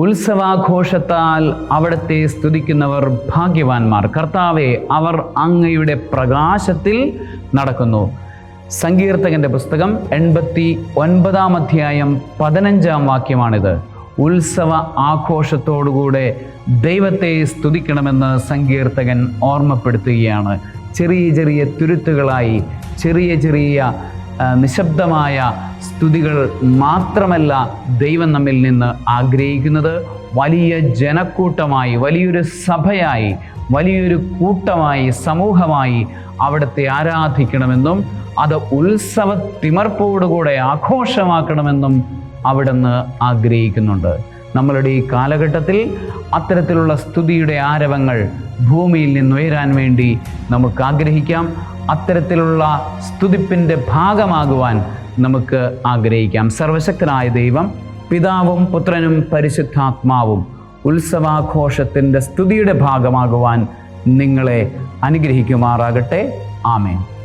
ഉത്സവാഘോഷത്താൽ അവിടത്തെ സ്തുതിക്കുന്നവർ ഭാഗ്യവാന്മാർ. കർത്താവെ അവർ അങ്ങയുടെ പ്രകാശത്തിൽ നടക്കുന്നു. സങ്കീർത്തകന്റെ പുസ്തകം എൺപത്തി ഒൻപതാം അധ്യായം പതിനഞ്ചാം വാക്യമാണിത്. ഉത്സവ ആഘോഷത്തോടുകൂടെ ദൈവത്തെ സ്തുതിക്കണമെന്ന് സങ്കീർത്തകൻ ഓർമ്മപ്പെടുത്തുകയാണ്. ചെറിയ ചെറിയ തുരുത്തുകളായി ചെറിയ ചെറിയ നിശബ്ദമായ സ്തുതികൾ മാത്രമല്ല ദൈവം നമ്മിൽ നിന്ന് ആഗ്രഹിക്കുന്നത്. വലിയ ജനക്കൂട്ടമായി വലിയൊരു സഭയായി വലിയൊരു കൂട്ടമായി സമൂഹമായി അവിടുത്തെ ആരാധിക്കണമെന്നും അത് ഉത്സവ തിമർപ്പോടുകൂടെ ആഘോഷമാക്കണമെന്നും അവിടുന്ന് ആഗ്രഹിക്കുന്നുണ്ട്. നമ്മളുടെ ഈ കാലഘട്ടത്തിൽ അത്തരത്തിലുള്ള സ്തുതിയുടെ ആരവങ്ങൾ ഭൂമിയിൽ നിന്നുയരാൻ വേണ്ടി നമുക്ക് ആഗ്രഹിക്കാം. അത്തരത്തിലുള്ള സ്തുതിപ്പിന്റെ ഭാഗമാകുവാൻ നമുക്ക് ആഗ്രഹിക്കാം. സർവശക്തനായ ദൈവം പിതാവും പുത്രനും പരിശുദ്ധാത്മാവും ഉത്സവാഘോഷത്തിന്റെ സ്തുതിയുടെ ഭാഗമാകുവാൻ നിങ്ങളെ അനുഗ്രഹിക്കുമാറാകട്ടെ. ആമേൻ.